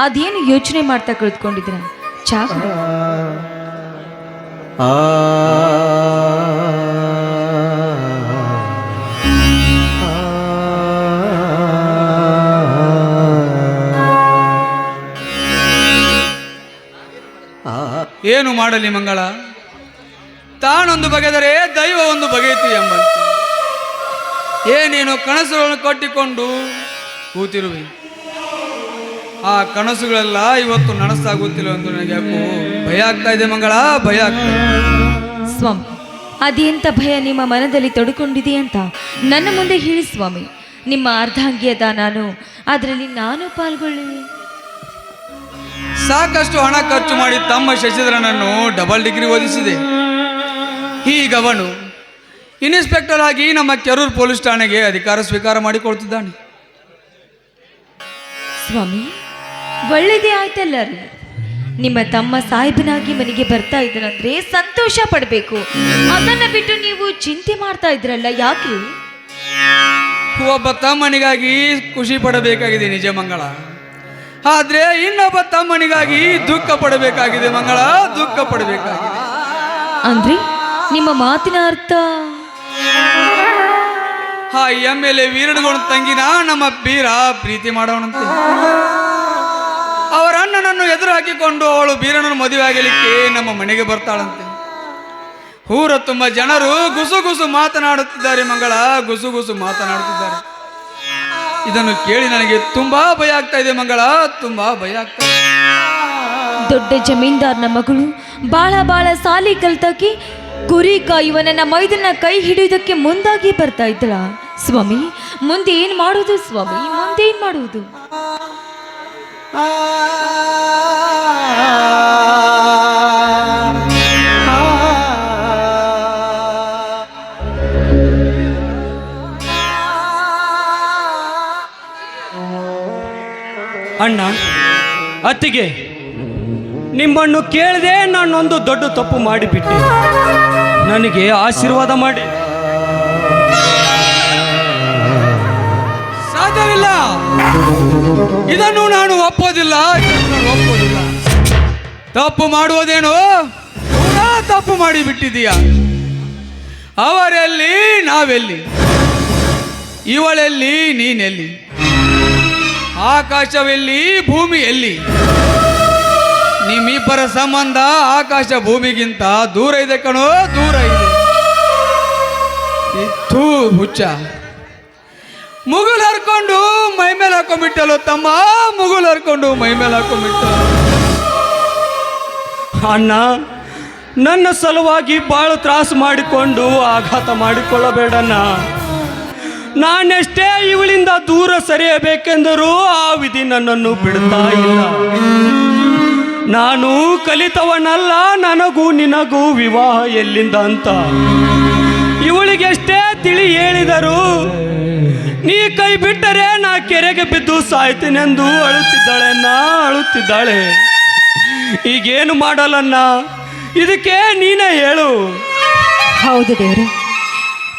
ಅದೇನು ಯೋಚನೆ ಮಾಡ್ತಾ ಕುಳಿತುಕೊಂಡಿದ್ರ ಚಾ ಏನು ಮಾಡಲಿ ಮಂಗಳ ತಾನೊಂದು ಬಗೆದರೆ ದೈವ ಒಂದು ಬಗೆಯಿತು ಎಂಬಂತೆ ಏನೇನು ಕನಸುಗಳನ್ನು ಕಟ್ಟಿಕೊಂಡು ಕೂತಿರುವೆ ಆ ಕನಸುಗಳೆಲ್ಲ ಇವತ್ತು ನನಸಾಗುತ್ತಿಲ್ಲ ಅಂತ ನನಗೆ ಯಾಕೋ ಭಯ ಆಗ್ತಾ ಇದೆ ಮಂಗಳ ಭಯ ಆಗ್ತಾ ಸ್ವಾಮಿ ಅದೆಂತ ಭಯ ನಿಮ್ಮ ಮನದಲ್ಲಿ ತೊಡಕೊಂಡಿದೆಯಂತ ನನ್ನ ಮುಂದೆ ಹೇಳಿ ಸ್ವಾಮಿ. ನಿಮ್ಮ ಅರ್ಧಾಂಗಿಯದ ನಾನು ಅದರಲ್ಲಿ ನಾನು ಪಾಲ್ಗೊಳ್ಳಿ ಸಾಕಷ್ಟು ಹಣ ಖರ್ಚು ಮಾಡಿ ತಮ್ಮ ಶಶಿಧರನನ್ನು ಡಬಲ್ ಡಿಗ್ರಿ ಓದಿಸಿದೆ. ಈಗ ಅವನು ಇನ್ಸ್ಪೆಕ್ಟರ್ ಆಗಿ ನಮ್ಮ ಕೆರೂರು ಪೊಲೀಸ್ ಠಾಣೆಗೆ ಅಧಿಕಾರ ಸ್ವೀಕಾರ ಮಾಡಿಕೊಳ್ತಿದ್ದಾನೆ. ಸ್ವಾಮಿ ಒಳ್ಳೇದೇ ಆಯ್ತಲ್ಲ ರೀ ನಿಮ್ಮ ತಮ್ಮ ಸಾಹೇಬನಾಗಿ ಮನೆಗೆ ಬರ್ತಾ ಇದ್ರಂದ್ರೆ ಸಂತೋಷ ಪಡಬೇಕು. ಅದನ್ನ ಬಿಟ್ಟು ನೀವು ಚಿಂತೆ ಮಾಡ್ತಾ ಇದ್ರಲ್ಲ ಯಾಕೆ? ಒಬ್ಬ ತಮ್ಮನಿಗಾಗಿ ಖುಷಿ ಪಡಬೇಕಾಗಿದೆ ನಿಜ ಮಂಗಳ. ಆದ್ರೆ ಇನ್ನೊಬ್ಬ ತಮ್ಮನಿಗಾಗಿ ದುಃಖ ಪಡಬೇಕಾಗಿದೆ ಮಂಗಳ ದುಃಖ ಪಡಬೇಕಾಗಿದೆ. ಅಂದ್ರೆ ನಿಮ್ಮ ಮಾತಿನ ಅರ್ಥ? ಆ ಎಮ್ಮೆಲೆ ಎಲ್ ಎ ತಂಗಿನ ನಮ್ಮ ಬೀರ ಪ್ರೀತಿ ಮಾಡೋಣಂತೆ. ಅಣ್ಣನನ್ನು ಎದುರು ಹಾಕಿಕೊಂಡು ಅವಳು ಬೀರನನ್ನು ಮದುವೆ ಆಗಲಿಕ್ಕೆ ನಮ್ಮ ಮನೆಗೆ ಬರ್ತಾಳಂತೆ. ಊರ ತುಂಬ ಜನರು ಗುಸು ಗುಸು ಮಾತನಾಡುತ್ತಿದ್ದಾರೆ ಮಂಗಳ, ಗುಸು ಗುಸು ಮಾತನಾಡುತ್ತಿದ್ದಾರೆ. ಇದನ್ನು ಕೇಳಿ ನನಗೆ ತುಂಬಾ ಭಯ ಆಗ್ತಾ ಇದೆ ಮಂಗಳ, ತುಂಬಾ ಭಯ ಆಗ್ತಾ ಇದೆ. ದೊಡ್ಡ ಜಮೀನ್ದಾರ್ನ ಮಗಳು ಬಾಳ ಬಾಳ ಸಾಲಿ ಕಲ್ತಾಕಿ ಕುರಿ ಕಾಯುವ ನನ್ನ ಮೈದನ್ನ ಕೈ ಹಿಡಿಯೋದಕ್ಕೆ ಮುಂದಾಗಿ ಬರ್ತಾ ಇದ್ದಳ. ಸ್ವಾಮಿ, ಮುಂದೆ ಏನ್ ಮಾಡುವುದು ಸ್ವಾಮಿ, ಮುಂದೆ ಏನ್ ಮಾಡುವುದು? ಅಣ್ಣ ಅತ್ತಿಗೆ ನಿಮ್ಮನ್ನು ಕೇಳದೆ ನಾನೊಂದು ದೊಡ್ಡ ತಪ್ಪು ಮಾಡಿಬಿಟ್ಟೆ. ನನಗೆ ಆಶೀರ್ವಾದ ಮಾಡಿ. ಸಾಧ್ಯವಿಲ್ಲ ಇದನ್ನು ನಾನು ಒಪ್ಪೋದಿಲ್ಲ ಒಪ್ಪೋದಿಲ್ಲ. ತಪ್ಪು ಮಾಡುವುದೇನು? ತಪ್ಪು ಮಾಡಿ ಬಿಟ್ಟಿದೀಯ ಅವರೆಲ್ಲಿ? ನಾವೆಲ್ಲಿ? ಇವಳೆಲ್ಲಿ? ನೀನೆಲ್ಲಿ? ಆಕಾಶವೆಲ್ಲಿ? ಭೂಮಿ ಎಲ್ಲಿ ನಿಮ್ಮಿಬ್ಬರ ಸಂಬಂಧ ಆಕಾಶ ಭೂಮಿಗಿಂತ ದೂರ ಇದೆ ಕಣೋ, ದೂರ ಇದೆ. ಇತ್ತು ಹುಚ್ಚ. ಮುಗುಲ್ ಹರ್ಕೊಂಡು ಮೈ ಮೇಲೆ ಹಾಕೊಂಡ್ಬಿಟ್ಟಲು ತಮ್ಮ ಮುಗುಲ್ ಹರ್ಕೊಂಡು ಮೈ ಮೇಲೆ ಹಾಕೊಂಡ್ಬಿಟ್ಟಲು ಅಣ್ಣ, ನನ್ನ ಸಲುವಾಗಿ ಭಾಳ ತ್ರಾಸು ಮಾಡಿಕೊಂಡು ಆಘಾತ ಮಾಡಿಕೊಳ್ಳಬೇಡಣ್ಣ. ನಾನೆಷ್ಟೇ ಇವಳಿಂದ ದೂರ ಸರಿಯಬೇಕೆಂದರೂ ಆ ವಿಧಿ ನನ್ನನ್ನು ಬಿಡ್ತಾ ಇಲ್ಲ. ನಾನು ಕಲಿತವನಲ್ಲ, ನನಗೂ ನಿನಗೂ ವಿವಾಹ ಎಲ್ಲಿಂದ ಅಂತ. ಇವಳಿಗೆಷ್ಟೇ ತಿಳಿ ಹೇಳಿದರು ನೀ ಕೈ ಬಿಟ್ಟರೆ ನಾ ಕೆರೆಗೆ ಬಿದ್ದು ಸಾಯ್ತೀನೆಂದು ಅಳುತ್ತಿದ್ದಾಳೆನ್ನ ಅಳುತ್ತಿದ್ದಾಳೆ. ಈಗೇನು ಮಾಡಲ್ಲನ್ನ ಇದಕ್ಕೆ ನೀನೇ ಹೇಳು. ಹೌದು ದೇವರು,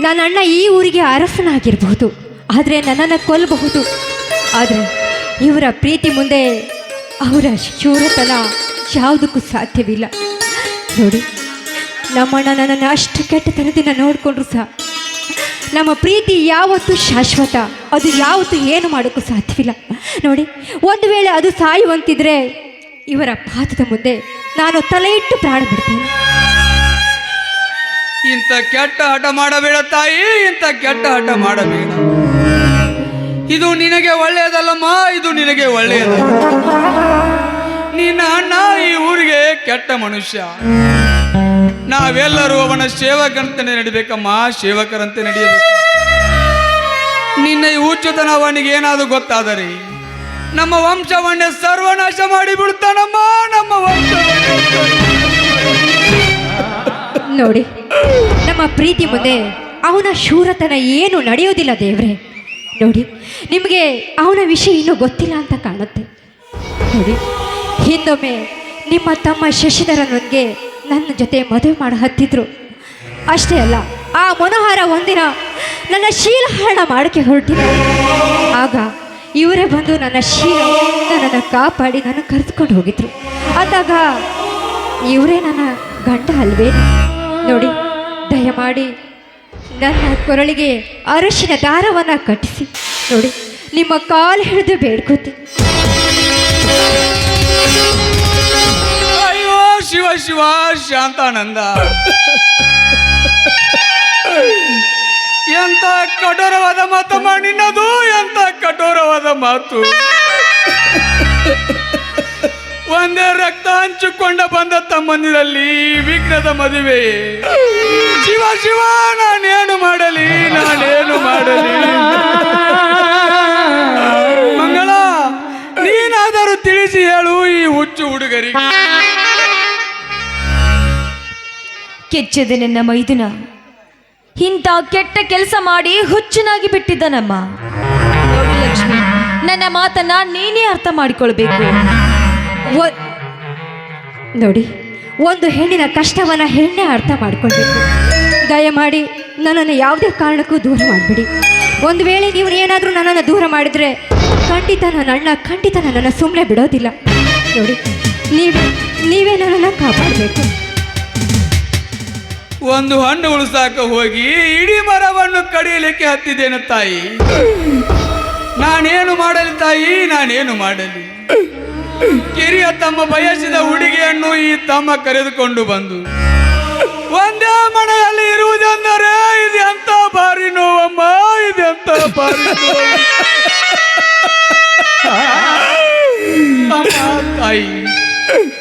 ನನ್ನ ಅಣ್ಣ ಈ ಊರಿಗೆ ಅರಸನಾಗಿರಬಹುದು, ಆದರೆ ನನ್ನನ್ನು ಕೊಲ್ಲಬಹುದು ಆದರೆ ಇವರ ಪ್ರೀತಿ ಮುಂದೆ ಅವರ ಶೂರತನ ಯಾವುದಕ್ಕೂ ಸಾಧ್ಯವಿಲ್ಲ. ನೋಡಿ, ನಮ್ಮಣ್ಣ ನನ್ನನ್ನು ಅಷ್ಟು ಕೆಟ್ಟತನದಿಂದ ನೋಡಿಕೊಂಡ್ರು ಸಹ. ನಮ್ಮ ಪ್ರೀತಿ ಯಾವತ್ತೂ ಶಾಶ್ವತ. ಅದು ಯಾವತ್ತು ಏನು ಮಾಡೋಕ್ಕೂ ಸಾಧ್ಯವಿಲ್ಲ. ನೋಡಿ, ಒಂದು ವೇಳೆ ಅದು ಸಾಯುವಂತಿದ್ರೆ ಇವರ ಪಾದದ ಮುಂದೆ ನಾನು ತಲೆ ಇಟ್ಟು ಪ್ರಾಣ ಬಿಡ್ತೀನಿ. ಇಂಥ ಕೆಟ್ಟ ಹಠ ಮಾಡಬೇಡ ತಾಯಿ, ಇಂಥ ಕೆಟ್ಟ ಹಠ ಮಾಡಬೇಡ. ಇದು ನಿನಗೆ ಒಳ್ಳೆಯದಲ್ಲಮ್ಮ, ಇದು ನಿನಗೆ ಒಳ್ಳೆಯದಲ್ಲ. ನಿನ್ನ ಅಣ್ಣ ಈ ಊರಿಗೆ ಕೆಟ್ಟ ಮನುಷ್ಯ. ನಾವೆಲ್ಲರೂ ಅವನ ಸೇವಕರಂತೆ ನಡಿಬೇಕಮ್ಮ. ಸೇವಕರಂತೆ ನಡೆಯಬೇಕು. ನಿನ್ನ ಈ ಅವನಿಗೆ ಏನಾದರೂ ಗೊತ್ತಾದರೆ ನಮ್ಮ ವಂಶವನ್ನ ಸರ್ವನಾಶ ಮಾಡಿ ಬಿಡ್ತಾನಮ್ಮ ನಮ್ಮ ವಂಶ ನೋಡಿ, ನಮ್ಮ ಪ್ರೀತಿ ಮುಂದೆ ಅವನ ಶೂರತನ ಏನು ನಡೆಯೋದಿಲ್ಲ ದೇವ್ರೆ. ನೋಡಿ, ನಿಮಗೆ ಅವನ ವಿಷಯ ಇನ್ನೂ ಗೊತ್ತಿಲ್ಲ ಅಂತ ಕಾಣುತ್ತೆ. ನೋಡಿ, ಹಿಂದೊಮ್ಮೆ ನಿಮ್ಮ ತಮ್ಮ ಶಶಿಧರನೊಂದಿಗೆ ನನ್ನ ಜೊತೆ ಮದುವೆ ಮಾಡಿ ಹತ್ತಿದ್ರು. ಅಷ್ಟೇ ಅಲ್ಲ, ಆ ಮನೋಹರ ಒಂದಿನ ನನ್ನ ಶೀಲಹರಣ ಮಾಡೋಕ್ಕೆ ಹೊರಟಿದ್ದ ಆಗ ಇವರೇ ಬಂದು ನನ್ನ ಶೀಲ ನನ್ನನ್ನು ಕಾಪಾಡಿ ನನ್ನ ಕರೆದುಕೊಂಡು ಹೋಗಿದ್ರು. ಆದಾಗ ಇವರೇ ನನ್ನ ಗಂಡ ಅಲ್ವೇ? ನೋಡಿ, ದಯಮಾಡಿ ನನ್ನ ಕೊರಳಿಗೆ ಅರಶಿನ ದಾರವನ್ನು ಕಟ್ಟಿಸಿ. ನೋಡಿ, ನಿಮ್ಮ ಕಾಲು ಹಿಡಿದು ಬೇಡ್ಕೋತೀನಿ ಶಿವ ಶಿವ ಶಾಂತಾನಂದ. ಎಂತ ಕಠೋರವಾದ ಮಾತು ನಿನ್ನದು ಎಂತ ಕಠೋರವಾದ ಮಾತು. ಒಂದೇ ರಕ್ತ ಹಂಚಿಕೊಂಡ ಬಂದ ತಮ್ಮಂದಿರಲ್ಲಿ ವಿಘ್ನದ ಮದುವೆ. ಶಿವ ಶಿವ, ನಾನೇನು ಮಾಡಲಿ ನಾನೇನು ಮಾಡಲಿ. ಮಂಗಳ, ನೀನಾದರೂ ತಿಳಿಸಿ ಹೇಳು ಈ ಹುಚ್ಚು ಹುಡುಗರಿಗೆ. ಕೆಚ್ಚದೆ ನನ್ನ ಮೈದುನ. ಇಂಥ ಕೆಟ್ಟ ಕೆಲಸ ಮಾಡಿ ಹುಚ್ಚನಾಗಿ ಬಿಟ್ಟಿದ್ದನಮ್ಮ. ಲಕ್ಷ್ಮಿ, ನನ್ನ ಮಾತನ್ನ ನೀನೇ ಅರ್ಥ ಮಾಡಿಕೊಳ್ಬೇಕು. ನೋಡಿ, ಒಂದು ಹೆಣ್ಣಿನ ಕಷ್ಟವನ್ನು ಹೆಣ್ಣೆ ಅರ್ಥ ಮಾಡಿಕೊಳ್ಬೇಕು. ದಯಮಾಡಿ ನನ್ನನ್ನು ಯಾವುದೇ ಕಾರಣಕ್ಕೂ ದೂರ ಮಾಡಬೇಡಿ. ಒಂದು ವೇಳೆ ನೀವು ಏನಾದರೂ ನನ್ನನ್ನು ದೂರ ಮಾಡಿದರೆ ಖಂಡಿತ ನನ್ನ ಅಣ್ಣ ಖಂಡಿತ ನನ್ನನ್ನು ಸುಮ್ಮನೆ ಬಿಡೋದಿಲ್ಲ. ನೋಡಿ, ನೀವೇ ನೀವೇ ನನ್ನನ್ನು ಕಾಪಾಡಬೇಕು. ಒಂದು ಹಣ್ಣು ಉಳಿಸಾಕ ಹೋಗಿ ಇಡೀ ಮರವನ್ನು ಕಡಿಯಲಿಕ್ಕೆ ಹತ್ತಿದ್ದೇನೆ ತಾಯಿ. ನಾನೇನು ಮಾಡಲಿ ತಾಯಿ? ನಾನೇನು ಮಾಡಲಿ? ಕಿರಿಯ ತಮ್ಮ ಬಯಸಿದ ಹುಡುಗಿಯನ್ನು ಈ ತಮ್ಮ ಕರೆದುಕೊಂಡು ಬಂದು, ಒಂದೇ ಮನೆಯಲ್ಲಿ ಇರುವುದೆಂದರೆ ಇದೆಂತ ಬಾರಿ ನೋವಮ್ಮ? ಇದೆಂತ ಬಾರಿ ತಾಯಿ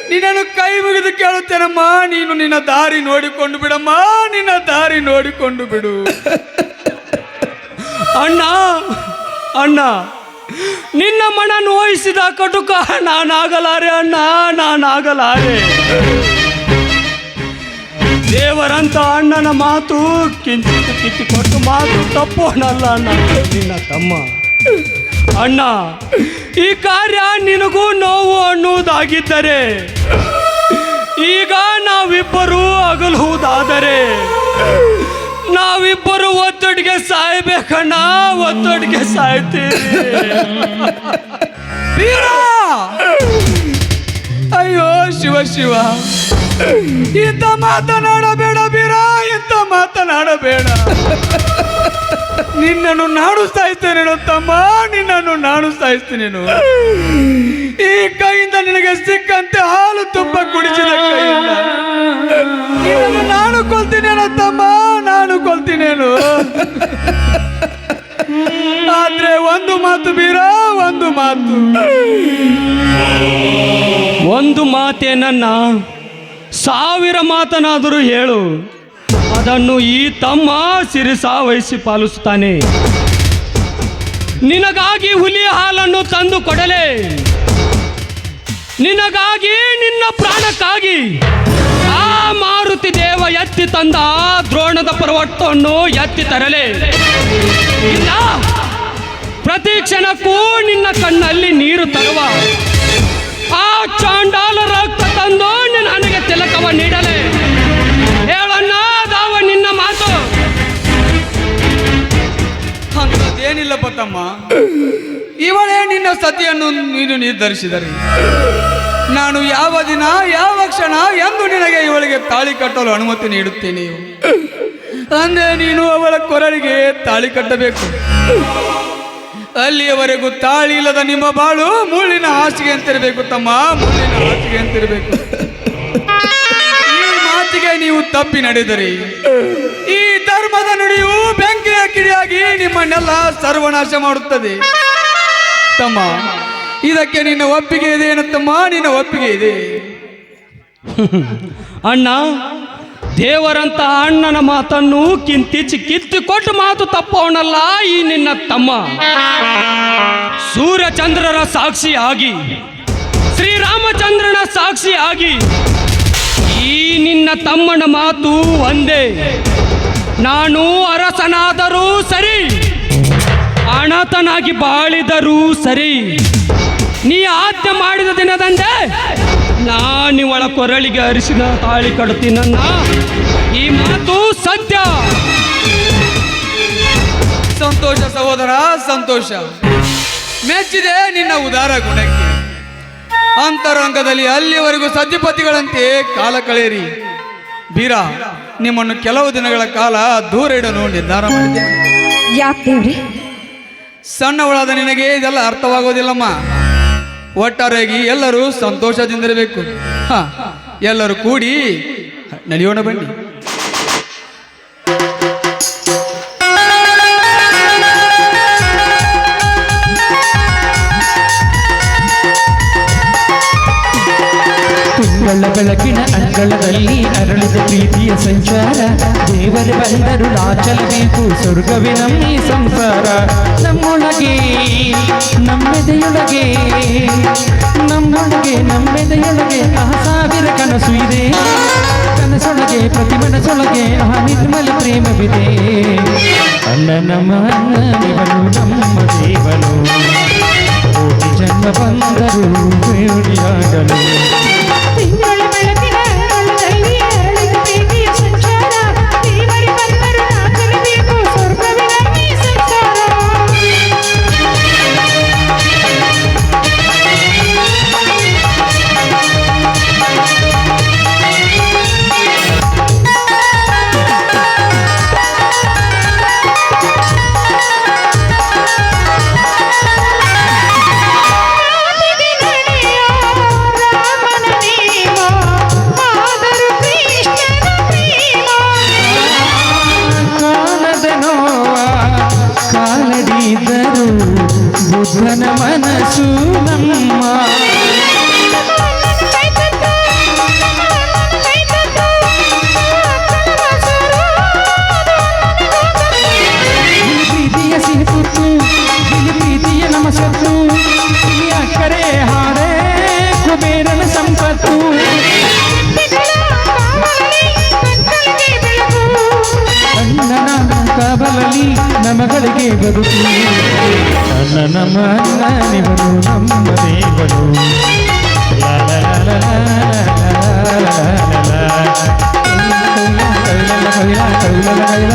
ನಿನ್ನನ್ನು ಕೈ ಮುಗಿದು ಕೇಳುತ್ತೇನಮ್ಮ, ನೀನು ನಿನ್ನ ದಾರಿ ನೋಡಿಕೊಂಡು ಬಿಡಮ್ಮ, ನಿನ್ನ ದಾರಿ ನೋಡಿಕೊಂಡು ಬಿಡು. ಅಣ್ಣ ಅಣ್ಣ, ನಿನ್ನ ಮನ ನೋಯಿಸಿದ ಕಟುಕ ನಾನಾಗಲಾರೆ ಅಣ್ಣ, ನಾನಾಗಲಾರೆ. ದೇವರಂತ ಅಣ್ಣನ ಮಾತು ಕಿಂಚಿತ್ ಕಿತ್ತಿಕೊಟ್ಟು ಮಾತು ತಪ್ಪೋಣಲ್ಲ ಅಣ್ಣ, ನಿನ್ನ ತಮ್ಮ. ಅಣ್ಣ, ಈ ಕಾರ್ಯ ನಿನಗೂ ನೋವು ಅನ್ನುವುದಾಗಿದ್ದರೆ, ಈಗ ನಾವಿಬ್ಬರೂ ಅಗಲುವುದಾದರೆ, ನಾವಿಬ್ಬರು ಒತ್ತಡಿಗೆ ಸಾಯ್ಬೇಕಣ್ಣ, ಒತ್ತೊಟ್ಟಿಗೆ ಸಾಯ್ತೀವಿ. ಅಯ್ಯೋ, ಶಿವ ಶಿವ. ಇಂಥ ಮಾತನಾಡಬೇಡ ಬೀರ ಇಂಥ ಮಾತನಾಡಬೇಡ. ನಿನ್ನನ್ನು ನಾನು ಸಾಯಿಸ್ತೇನೆ ತಮ್ಮ ನಿನ್ನನ್ನು ನಾನು. ಸಾಯಿಸ್ತೇನೆ ಈ ಕೈಯಿಂದ ನಿನಗೆ ಸಿಕ್ಕಂತೆ ಹಾಲು ತುಪ್ಪ ಕುಡಿಸಿದ ಕೈಯಿಂದ. ನಾನು ಕೊಲ್ತೀನಿ ತಮ್ಮ ನಾನು. ಕೊಲ್ತೀನೇನು ಆದ್ರೆ ಒಂದು ಮಾತು ಬೀರ, ಒಂದು ಮಾತು. ಒಂದು ಮಾತೇನನ್ನ ಸಾವಿರ ಮಾತನಾದರೂ ಹೇಳು. ಅದನ್ನು ಈ ತಮ್ಮ ಸಿರಿಸ ವಹಿಸಿ ಪಾಲಿಸುತ್ತಾನೆ. ನಿನಗಾಗಿ ಹುಲಿ ಹಾಲನ್ನು ತಂದು ಕೊಡಲೆ. ನಿನಗಾಗಿ ನಿನ್ನ ಪ್ರಾಣಕ್ಕಾಗಿ ಆ ಮಾರುತಿ ದೇವ ಎತ್ತಿ ತಂದ ದ್ರೋಣದ ಪರ್ವತವನ್ನು ಎತ್ತಿ ತರಲೆ. ಇಲ್ಲ, ಪ್ರತಿ ಕ್ಷಣಕ್ಕೂ ನಿನ್ನ ಕಣ್ಣಲ್ಲಿ ನೀರು ತರುವ. ಆ ಚಾಂಡಾಲ ರಕ್ತ ತಂದು ನನಗೆ ತಿಲಕವ ನೀಡಲೆ. ಅಂಥದ್ದೇನಿಲ್ಲಪ್ಪ ತಮ್ಮ ಇವಳೇ ನಿನ್ನ ಸತಿಯನ್ನು ನೀನು ನಿರ್ಧರಿಸಿದರೆ. ನಾನು ಯಾವ ದಿನ, ಯಾವ ಕ್ಷಣ ಎಂದು ನಿನಗೆ ಇವಳಿಗೆ ತಾಳಿ ಕಟ್ಟಲು ಅನುಮತಿ ನೀಡುತ್ತೇನೆ. ಅಂದ್ರೆ ನೀನು ಅವಳ ಕೊರಳಿಗೆ ತಾಳಿ ಕಟ್ಟಬೇಕು. ಅಲ್ಲಿಯವರೆಗೂ ತಾಳಿ ಇಲ್ಲದ ನಿಮ್ಮ ಬಾಳು ಮುಳ್ಳಿನ ಹಾಸಿಗೆ ಅಂತಿರಬೇಕು ತಮ್ಮ, ಮುಳ್ಳಿನ ಹಾಸಿಗೆ ಅಂತಿರಬೇಕು. ಈ ಮಾತಿಗೆ ನೀವು ತಪ್ಪಿ ನಡೆದರೆ. ಈ ಧರ್ಮದ ನುಡಿಯು ಬೆಂಕಿಯ ಕಿಡಿಯಾಗಿ ನಿಮ್ಮನ್ನೆಲ್ಲ ಸರ್ವನಾಶ ಮಾಡುತ್ತದೆ. ತಮ್ಮ, ಇದಕ್ಕೆ ನಿನ್ನ ಒಪ್ಪಿಗೆ ಇದೆ ಏನತ್ತಮ್ಮ ನಿನ್ನ ಒಪ್ಪಿಗೆ ಇದೆ. ಅಣ್ಣ ದೇವರಂತ ಅಣ್ಣನ ಮಾತನ್ನು ಕಿಂತಿಚ್ಚಿ ಕಿತ್ತು ಕೊಟ್ಟು ಮಾತು ತಪ್ಪವನಲ್ಲ ಈ ನಿನ್ನ ತಮ್ಮ. ಸೂರ್ಯಚಂದ್ರರ ಸಾಕ್ಷಿಯಾಗಿ, ಶ್ರೀರಾಮಚಂದ್ರನ ಸಾಕ್ಷಿಯಾಗಿ ಈ ನಿನ್ನ ತಮ್ಮನ ಮಾತು ಒಂದೇ. ನಾನು ಅರಸನಾದರೂ ಸರಿ ಅಣತನಾಗಿ ಬಾಳಿದರೂ ಸರಿ, ನೀ ಆಜ್ಞೆ ಮಾಡಿದ ದಿನದಂದೆ ನಾನಿವಳ ಕೊರಳಿಗೆ ಅರಿಸಿದ ತಾಳಿ ಕಡುತ್ತೀನನ್ನ ಈ ಮಾತು ಸತ್ಯ. ಸಂತೋಷ ಸಹೋದರ, ಸಂತೋಷ. ಮೆಚ್ಚಿದೆ ನಿನ್ನ ಉದಾರ ಗುಣಕ್ಕೆ. ಅಂತರಂಗದಲ್ಲಿ ಅಲ್ಲಿವರೆಗೂ ಸದ್ಯಪತಿಗಳಂತೆ ಕಾಲ ಕಳೆಯಿರಿ. ಬೀರ ನಿಮ್ಮನ್ನು ಕೆಲವು ದಿನಗಳ ಕಾಲ ದೂರ ಇಡಲು ನಿರ್ಧಾರ ಮಾಡಿದೆ. ಯಾಕೆ ದೇವ್ರೆ? ಸಣ್ಣವಳಾದ ನಿನಗೆ ಇದೆಲ್ಲ ಅರ್ಥವಾಗೋದಿಲ್ಲಮ್ಮ. ಒಟ್ಟಾರೆಯಾಗಿ ಎಲ್ಲರೂ ಸಂತೋಷದಿಂದಿರಬೇಕು ಹ ಎಲ್ಲರೂ ಕೂಡಿ ನಡೆಯೋಣ ಬನ್ನಿ. ತಿಂಗಳ ಬೆಳಕಿನ ಅಂಗಳದಲ್ಲಿ ಅರಳಿದ ಪ್ರೀತಿಯ ಸಂಚಾರ ದೇವರು ಬಂದರು ನಾಚಲಬೇಕು ಸ್ವರ್ಗವೇ ನಮ್ಮಿ ಸಂಸಾರ ನಮ್ಮೊಳಗೆ ನಮ್ಮೆದೆಯೊಳಗೆ ನಮ್ಮೊಳಗೆ ನಮ್ಮೆದೆಯೊಳಗೆ ಆ ಸಾವಿರ ಕನಸು ಇದೆ ಕನಸೊಳಗೆ ಪ್ರತಿ ಮನಸೊಳಗೆ ಆ ನಿರ್ಮಲ ಪ್ರೇಮವಿದೆ ಅಣ್ಣ ನಮ್ಮ ಅಣ್ಣನಿವನು ನಮ್ಮ ದೇವನು ಕೋಟಿ ಜನ್ಮ ಬಂದರು ಬೇಡಿಯಾಗಲು ಮಗಳಿಗೆ ಬದುಕು ನನ್ನ ನಮ್ಮ ನಿವರು ನಮ್ಮ ದೇವರು ಕೈಲ ಕೈಲ ಕೈಲ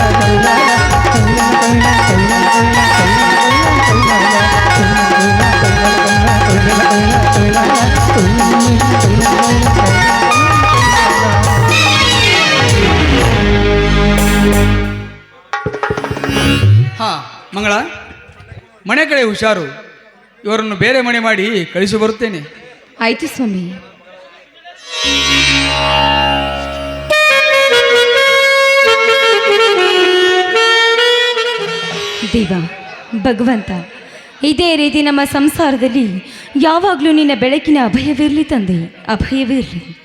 ಹುಷಾರು. ಇವರನ್ನು ಬೇರೆ ಮನೆ ಮಾಡಿ ಕಳಿಸಿ ಬರುತ್ತೇನೆ. ಆಯ್ತು ಸ್ವಾಮಿ. ದೇವ, ಭಗವಂತ, ಇದೇ ರೀತಿ ನಮ್ಮ ಸಂಸಾರದಲ್ಲಿ ಯಾವಾಗಲೂ ನಿನ್ನ ಬೆಳಕಿನ ಅಭಯವಿರಲಿ ತಂದೆ, ಅಭಯವಿರಲಿ.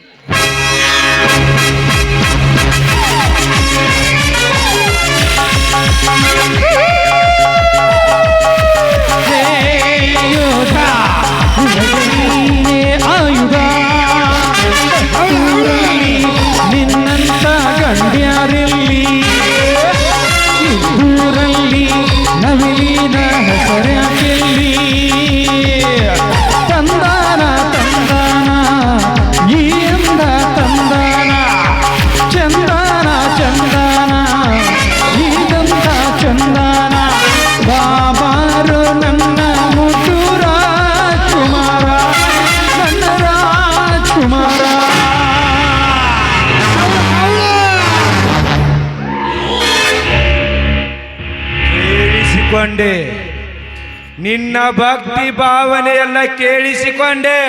ನಿನ್ನ ಭಕ್ತಿ ಭಾವನೆಯೆಲ್ಲ ಕೇಳಿಸಿಕೊಂಡೆ.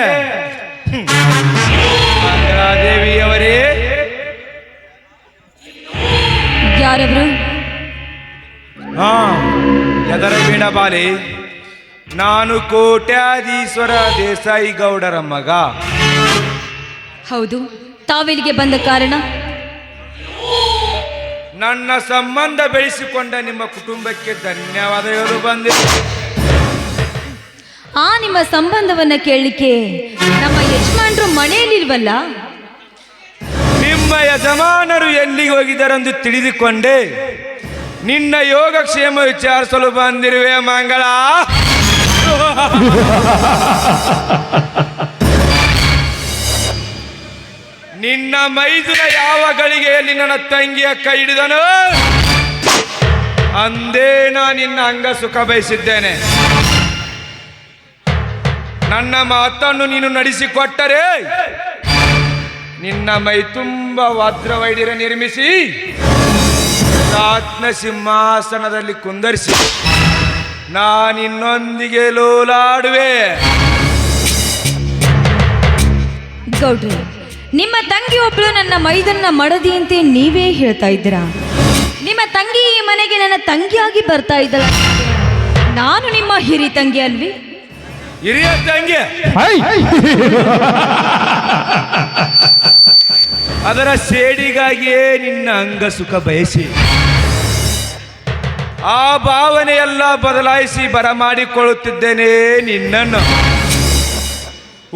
ದೇವಿಯವರೇ ಯಾರವರು? ಹಾ ಎದರ ಬೀಣಬಾಲಿ ನಾನು ಕೋಟ್ಯಾಧೀಶ್ವರ ದೇಸಾಯಿ ಗೌಡರ ಮಗ. ಹೌದು ತಾವಿಲ್ಲಿಗೆ ಬಂದ ಕಾರಣ? ನನ್ನ ಸಂಬಂಧ ಬೆಳೆಸಿಕೊಂಡ ನಿಮ್ಮ ಕುಟುಂಬಕ್ಕೆ ಧನ್ಯವಾದಗಳು ಬಂದಿದೆ. ಆ ನಿಮ್ಮ ಸಂಬಂಧವನ್ನ ಕೇಳಲಿಕ್ಕೆ ನಮ್ಮ ಯಜಮಾನರು ಮನೆಯಲ್ಲಿಲ್ವಲ್ಲ? ನಿಮ್ಮ ಯಜಮಾನರು ಎಲ್ಲಿಗೆ ಹೋಗಿದ್ದಾರೆಂದು ತಿಳಿದುಕೊಂಡೆ. ನಿನ್ನ ಯೋಗಕ್ಷೇಮ ವಿಚಾರಿಸಲು ಬಂದಿರುವೆ ಮಂಗಳ. ನಿನ್ನ ಮೈದುನ ಯಾವ ಗಳಿಗೆಯಲ್ಲಿ ನನ್ನ ತಂಗಿಯ ಕೈ ಹಿಡಿದನು, ಅಂದೇ ನಾ ನಿನ್ನ ಅಂಗ ಸುಖ ಬಯಸಿದ್ದೇನೆ. ನನ್ನ ಮಾತನ್ನು ನೀನು ನಡೆಸಿಕೊಟ್ಟರೆ ನಿನ್ನ ಮೈ ತುಂಬ ವಜ್ರವೈಡಿರ ನಿರ್ಮಿಸಿ ಆತ್ಮ ಸಿಂಹಾಸನದಲ್ಲಿ ಕುಂದರಿಸಿ ನಾನಿನ್ನೊಂದಿಗೆ ಲೋಲಾಡುವೆ. ಗೌಡ್ರಿ, ನಿಮ್ಮ ತಂಗಿ ಒಬ್ಳು ನನ್ನ ಮೈದನ್ನ ಮಡದಿಯಂತೆ ನೀವೇ ಹೇಳ್ತಾ ಇದ್ದೀರಾ? ನಿಮ್ಮ ತಂಗಿ ಈ ಮನೆಗೆ ನನ್ನ ತಂಗಿಯಾಗಿ ಬರ್ತಾ ಇದ್ದಳ. ನಾನು ನಿಮ್ಮ ಹಿರಿ ತಂಗಿ ಅಲ್ವಿ? ಹಿರಿಯ ತಂಗಿ. ಅದರ ಸೇಡಿಗಾಗಿಯೇ ನಿನ್ನ ಅಂಗ ಸುಖ ಬಯಸಿ. ಆ ಭಾವನೆಯೆಲ್ಲ ಬದಲಾಯಿಸಿ ಬರಮಾಡಿಕೊಳ್ಳುತ್ತಿದ್ದೇನೆ ನಿನ್ನನ್ನು.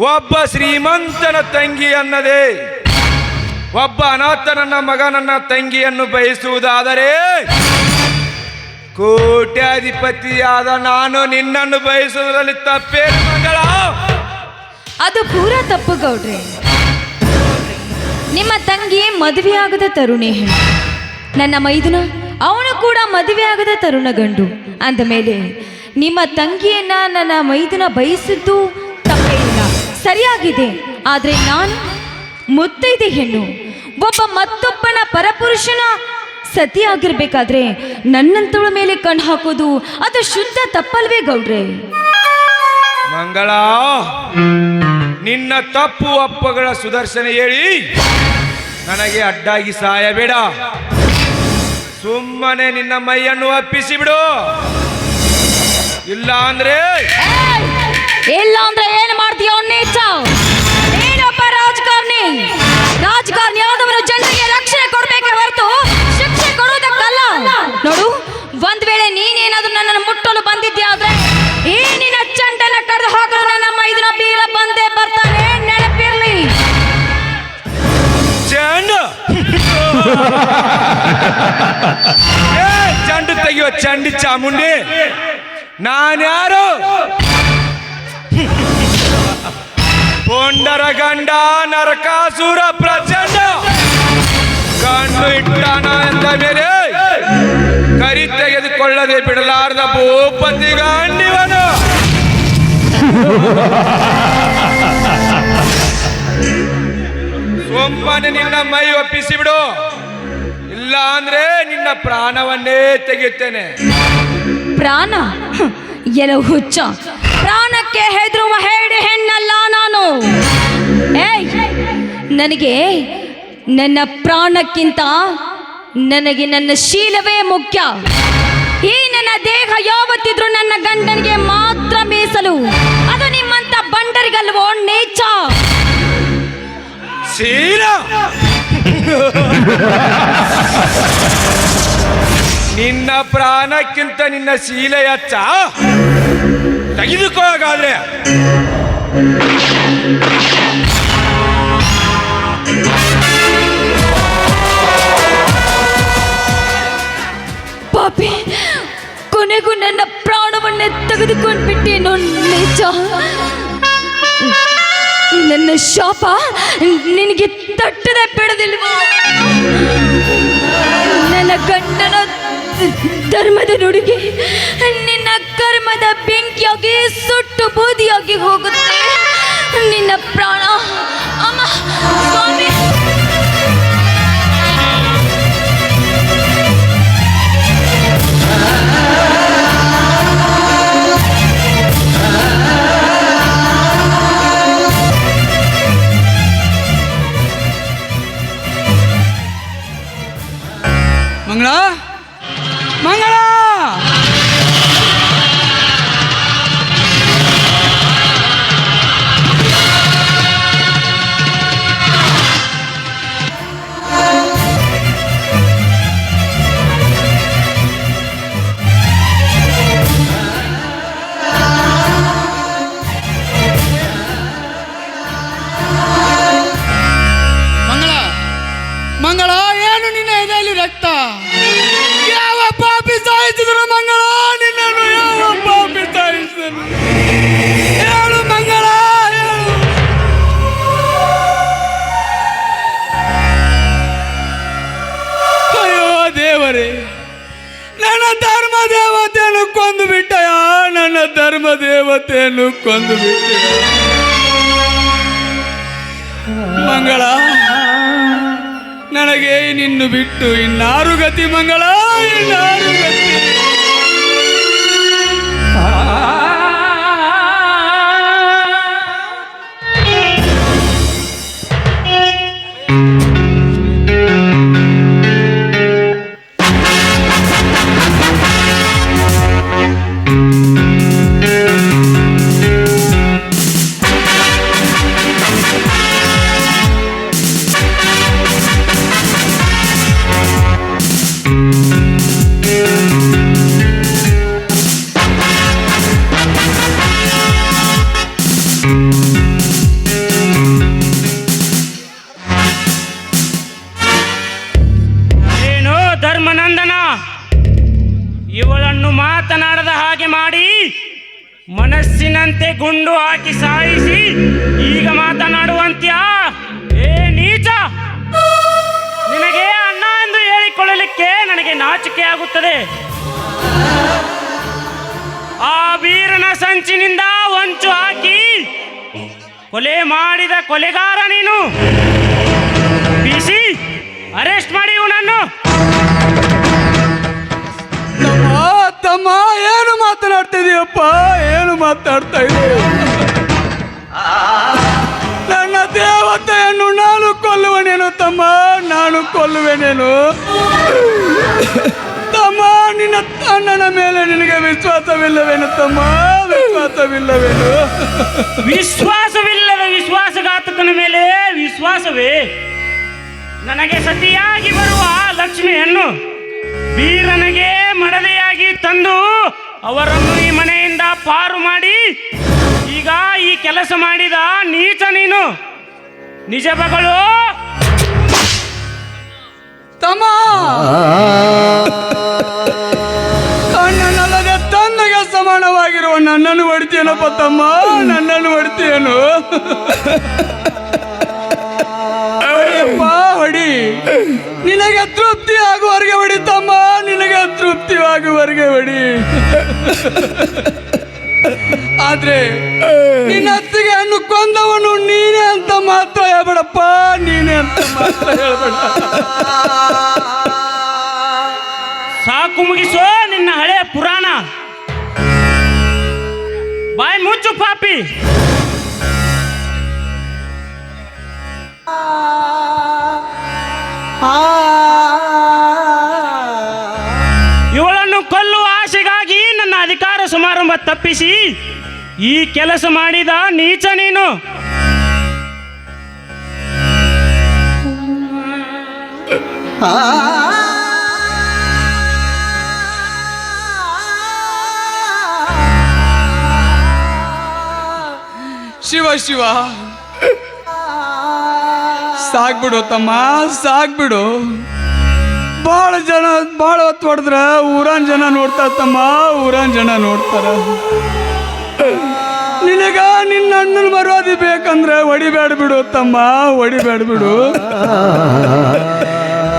ಒಬ್ಬ ಶ್ರೀಮಂತನ ತಂಗಿ ಅನ್ನದೇ. ಒಬ್ಬ ಅನಾಥನನ್ನ ಮಗನನ್ನ ತಂಗಿಯನ್ನು ಬಯಸುವುದಾದರೆ ಕೋಟ್ಯಾಧಿಪತಿಯಾದ ನಾನು ನಿನ್ನನ್ನು ಬಯಸುವುದರಲ್ಲಿ ತಪ್ಪೇ ಮಂಗಳ? ಅದು ಪೂರ ತಪ್ಪು ಗೌಡ್ರೆ. ನಿಮ್ಮ ತಂಗಿ ಮದುವೆಯಾಗದ ತರುಣಿ ಹೆಣ್ಣು ನನ್ನ ಮೈದುನ ಅವನು ಕೂಡ ಮದುವೆಯಾಗದ ತರುಣ ಗಂಡು. ಅಂದ ಮೇಲೆ ನಿಮ್ಮ ತಂಗಿಯನ್ನ ನನ್ನ ಮೈದುನ ಬಯಸಿದ್ದು ತಪ್ಪೇ ಇಲ್ಲ ಸರಿಯಾಗಿದೆ. ಆದರೆ ನಾನು ಮುತ್ತೈದೆ ಹೆಣ್ಣು. ಒಬ್ಬ ಮತ್ತೊಬ್ಬನ ಪರಪುರುಷನ ಸತಿಯಾಗಿರ್ಬೇಕಾದ್ರೆ ನನ್ನಂತವಳ ಮೇಲೆ ಕಣ್ಣು ಹಾಕೋದು ಅದು ಶುದ್ಧ ತಪ್ಪಲ್ವೇ ಗೌಡ್ರೆ. ಮಂಗಳ ನಿನ್ನ ತಪ್ಪು ಅಪ್ಪಗಳ ಸುದರ್ಶನ ಹೇಳಿ. ನನಗೆ ಅಡ್ಡಾಗಿ ಸಾಯಬೇಡ. ಸುಮ್ಮನೆ ನಿನ್ನ ಮೈಯನ್ನು ಅಪ್ಪಿಸಿ ಬಿಡು. ಇಲ್ಲ ಅಂದ್ರೆ ಇಲ್ಲ ಅಂದ್ರೆ ಏನ್ ಮಾಡ್ತೀಯ ನೀಚ ನೀನೊಬ್ಬ ರಾಜಕಾರಣಿ. ರಾಜಕಾರಣಿ ಆದವನು ಚಂಡು ತೆಗಿಯೋ ಚಂಡಿ ಚಾಮುಂಡಿ ನಾನ್ಯಾರು ಪೊಂಡರ ಗಂಡ ನರಕಾಸುರ ಪ್ರಚಂಡ ಕಣ್ಣು ಇಟ್ಟಾನ ಎಂದ ಮೇಲೆ ಕರಿ ತೆಗೆದುಕೊಳ್ಳದೆ ಬಿಡಲಾರ್ದ ಭೂಪತಿ ಗಂಡಿವನು ಸೊಮ್ಮನೆ ನಿನ್ನ ಮೈ ಒಪ್ಪಿಸಿ ಬಿಡು ಇಲ್ಲ ಅಂದ್ರೆ ನಿನ್ನ ಪ್ರಾಣವನ್ನೇ ತೆಗೆಯುತ್ತೇನೆ. ಪ್ರಾಣ? ಎಲ್ಲ ಎಲ ಹುಚ್ಚ. ಪ್ರಾಣಕ್ಕೆ ಹೆದರುವ ಹೇಳಿ ಹೆಣ್ಣಲ್ಲ ನಾನು. ಏಯ್ ನನಗೆ ನನ್ನ ಪ್ರಾಣಕ್ಕಿಂತ ನನಗೆ ನನ್ನ ಶೀಲವೇ ಮುಖ್ಯ. ಈ ನನ್ನ ದೇಹ ಯಾವತ್ತಿದ್ರು ನನ್ನ ಗಂಡನಿಗೆ ಮಾತ್ರ ಮೀಸಲು. ಅದು ನಿಮ್ಮಂತ ಬಂಡರಿಗಲ್ವೋ ನೇಚ? ಶೀಲ? ನಿನ್ನ ಪ್ರಾಣಕ್ಕಿಂತ ನಿನ್ನ ಶೀಲ ಅಚ್ಚ. ತೆಗೆದುಕೋ ಹಾಗಾದ್ರೆ ಪಾಪಿ ಕೊನೆಗೂ ನನ್ನ ಪ್ರಾಣವನ್ನೇ ತೆಗೆದುಕೊಂಡು ಬಿಟ್ಟೇನೋ ನಿಜ. ನನ್ನ ಶಾಪ ನಿನಗೆ ತಟ್ಟದೆ ಬಿಡದಿಲ್ವಾ? ನನ್ನ ಗಂಡನ ಧರ್ಮದ ನುಡುಗೆ ನಿನ್ನ ಕರ್ಮದ ಬೆಂಕಿಯಾಗಿ, ಸುಟ್ಟು ಬೂದಿಯಾಗಿ ಹೋಗುತ್ತೆ. ನಿನ್ನ ಪ್ರಾಣ ಅಮ್ಮ ದೇವತೆಯನ್ನು ಕೊಂದು ಬಿಟ್ಟು ಮಂಗಳ ನನಗೆ ನಿನ್ನು ಬಿಟ್ಟು ಇನ್ನಾರು ಗತಿ ಮಂಗಳ ಇನ್ನಾರು ಕೊಲೆ ಮಾಡಿದ ಕೊಲೆಗಾರ ನೀನು. ಬಿಸಿ ಅರೆಸ್ಟ್ ಮಾಡಿ ಇವನನ್ನು. ತಮ್ಮ ತಮ್ಮ ಏನು ಮಾತನಾಡ್ತಿದೀಯಪ್ಪ? ಏನು ಮಾತಾಡ್ತಾ ಇದೀಯ ನನ್ನ ದೇವತೆಯನ್ನು ನಾನು ಕೊಲ್ಲುವನೇನು ತಮ್ಮ? ನಾನು ಕೊಲ್ಲುವೆನೇನು? ತಮ್ಮ ನಿನ್ನ ಅಣ್ಣನ ಮೇಲೆ ನಿನಗೆ ವಿಶ್ವಾಸವಿಲ್ಲವೇನು ತಮ್ಮ? ವಿಶ್ವಾಸವಿಲ್ಲವೇನು? ಮೇಲೆ ವಿಶ್ವಾಸವೇ ನನಗೆ ಸತಿಯಾಗಿ ಬರುವ ಲಕ್ಷ್ಮಿಯನ್ನು ವೀರನಿಗೆ ಮಡದೆಯಾಗಿ ತಂದು ಅವರನ್ನು ಈ ಮನೆಯಿಂದ ಪಾರು ಮಾಡಿ ಈಗ ಈ ಕೆಲಸ ಮಾಡಿದ ನೀಚ ನೀನು. ನಿಜ ಮಗಳು ತಮ್ಮ. ಕಣ್ಣನಲ್ಲದೆ ತಂದೆಗೆ ಸಮಾನವಾಗಿರುವ ನನ್ನನ್ನು ಹೊಡಿತೀಯನಪ್ಪ ತಮ್ಮ? ನನ್ನನ್ನು ಹೊಡಿತೀಯನು? ನಿನಗೆ ತೃಪ್ತಿ ಆಗುವವರೆಗೆ ಹೊಡಿ ತಮ್ಮ, ನಿನಗೆ ತೃಪ್ತಿ ಆಗುವವರೆಗೆ ಹೊಡಿ ಆದ್ರೆ ನಿನ್ನ ಅತ್ತಿಗೆ ಹಣ್ಣು ಕೊಂದವನು ನೀನೇ ಅಂತ ಮಾತ್ರ ಹೇಳ್ಬೇಡಪ್ಪ, ನೀನೇ ಅಂತ ಮಾತ್ರ ಹೇಳ್ಬೇಡ. ಸಾಕು ಮುಗಿಸೋ, ನಿನ್ನ ಹಳೆ ಪುರಾಣ. ಬಾಯ್ ಮುಚ್ಚು ಪಾಪಿ. ಇವಳನ್ನು ಕೊಲ್ಲುವ ಆಸೆಗಾಗಿ ನನ್ನ ಅಧಿಕಾರ ಸಮಾರಂಭ ತಪ್ಪಿಸಿ ಈ ಕೆಲಸ ಮಾಡಿದ ನೀಚ ನೀನು. ಶಿವ ಶಿವ. ಸಾಕ್ಬಿಡು ತಮ್ಮ, ಸಾಕ್ಬಿಡು. ಭಾಳ ಜನ ಭಾಳ ಹೊತ್ತು ಹೊಡೆದ್ರ ಊರಾನ್ ಜನ ನೋಡ್ತಾರ ತಮ್ಮ, ಊರಾನ್ ಜನ ನೋಡ್ತಾರ. ನಿನಗ ನಿನ್ನ ಅಣ್ಣನ ಮರ್ಯಾದೆ ಬೇಕಂದ್ರೆ ಹೊಡಿಬೇಡ ಬಿಡು ತಮ್ಮ, ಹೊಡಿಬೇಡ ಬಿಡು.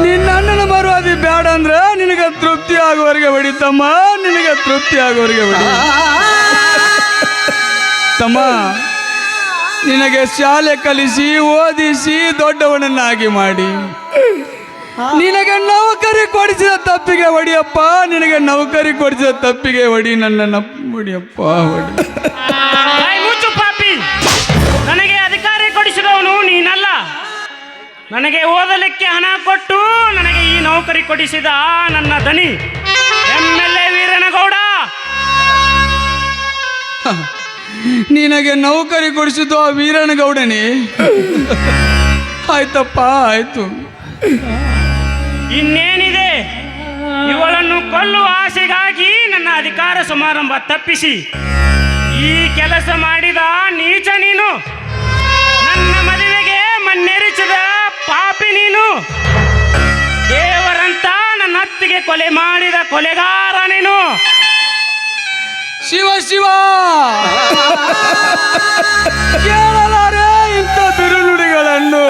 ನಿನ್ನ ಅಣ್ಣನ ಮರ್ಯಾದೆ ಬೇಡ ಅಂದ್ರೆ ನಿನಗೆ ತೃಪ್ತಿ ಆಗೋವರೆಗೆ ಹೊಡಿ ತಮ್ಮ, ನಿನಗೆ ತೃಪ್ತಿ ಆಗೋವರೆಗೆ ಹೊಡಿ. ತಮ್ಮ ನಿನಗೆ ಶಾಲೆ ಕಲಿಸಿ ಓದಿಸಿ ದೊಡ್ಡವನನ್ನಾಗಿ ಮಾಡಿ. ನಿನಗೆ ನೌಕರಿ ಕೊಡಿಸಿದ ತಪ್ಪಿಗೆ ಹೊಡಿಯಪ್ಪ ನಿನಗೆ ನೌಕರಿ ಕೊಡಿಸಿದ ತಪ್ಪಿಗೆ ಹೊಡಿ ನನ್ನನ್ನು ಹೊಡಿಯಪ್ಪ ಹೊಡಿ. ಮುಚ್ಚು ಪಾಪಿ. ನನಗೆ ಅಧಿಕಾರಿ ಕೊಡಿಸಿದವನು ನೀನಲ್ಲ. ನನಗೆ ಓದಲಿಕ್ಕೆ ಹಣ ಕೊಟ್ಟು ನನಗೆ ಈ ನೌಕರಿ ಕೊಡಿಸಿದ ನನ್ನ ದನಿ. M L A Veeranagouda. ನಿನಗೆ ನೌಕರಿ ಕೊಡಿಸಿದ್ದು ಆ ವೀರನಗೌಡನೇ ಆಯ್ತಪ್ಪ, ಆಯ್ತು. ಇನ್ನೇನಿದೆ? ಇವಳನ್ನು ಕೊಲ್ಲುವ ಆಸೆಗಾಗಿ ನನ್ನ ಅಧಿಕಾರ ಸಮಾರಂಭ ತಪ್ಪಿಸಿ. ಈ ಕೆಲಸ ಮಾಡಿದ ನೀಚ ನೀನು, ನನ್ನ ಮದುವೆಗೆ ಮಣ್ಣೆರಿಸಿದ ಪಾಪಿ ನೀನು. ದೇವರಂತ ನನ್ನ ಅತ್ತಿಗೆ ಕೊಲೆ ಮಾಡಿದ ಕೊಲೆಗಾರ ನೀನು. ಶಿವ ಶಿವ! ಕೇಳಲಾರೆ ಇಂಥ ತಿರುನುಡಿಗಳನ್ನು.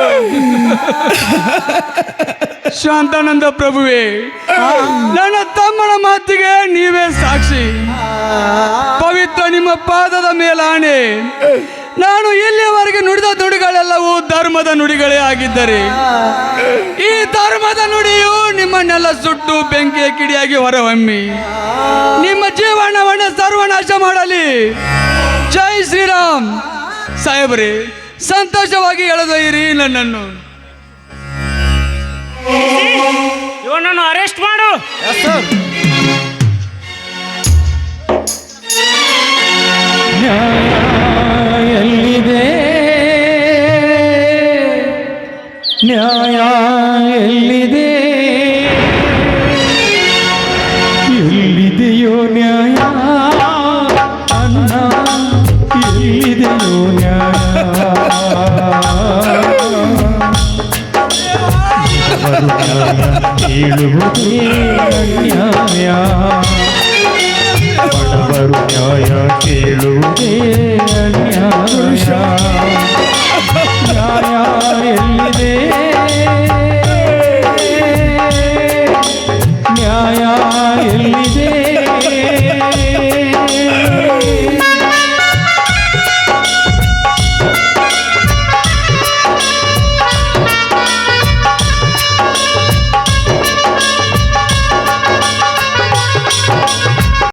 ಶಾಂತಾನಂದ ಪ್ರಭುವೇ ನನ್ನ ತಮ್ಮನ ಮಾತಿಗೆ ನೀವೇ ಸಾಕ್ಷಿ. ಪವಿತ್ರ ನಿಮ್ಮ ಪಾದದ ಮೇಲಾಣೆ. ನಾನು ಇಲ್ಲಿಯವರೆಗೆ ನುಡಿದ ನುಡಿಗಳೆಲ್ಲವೂ ಧರ್ಮದ ನುಡಿಗಳೇ ಆಗಿದ್ದರೆ. ಈ ಧರ್ಮದ ನುಡಿಯು ನಿಮ್ಮನ್ನೆಲ್ಲ ಸುಟ್ಟು ಬೆಂಕಿಯ ಕಿಡಿಯಾಗಿ ಹೊರಹೊಮ್ಮಿ. ನಿಮ್ಮ ಜೀವನವನ್ನು ಸರ್ವನಾಶ ಮಾಡಲಿ. ಜೈ ಶ್ರೀರಾಮ್. ಸಾಹೇಬ್ರಿ ಸಂತೋಷವಾಗಿ ಎಳೆದೊಯ್ಯಿರಿ ನನ್ನನ್ನು. ಇವನನ್ನು ಅರೆಸ್ಟ್ ಮಾಡು. ನ್ಯಾಯ ಹೇಳುವುದೇ ಅನ್ಯಾಯ ಬಡವರು ನ್ಯಾಯ ಕೇಳುವುದೇ ಅನ್ಯಾಯ ನ್ಯಾಯ ಎಲ್ಲಿದೆ ನ್ಯಾಯ ಎಲ್ಲಿದೆ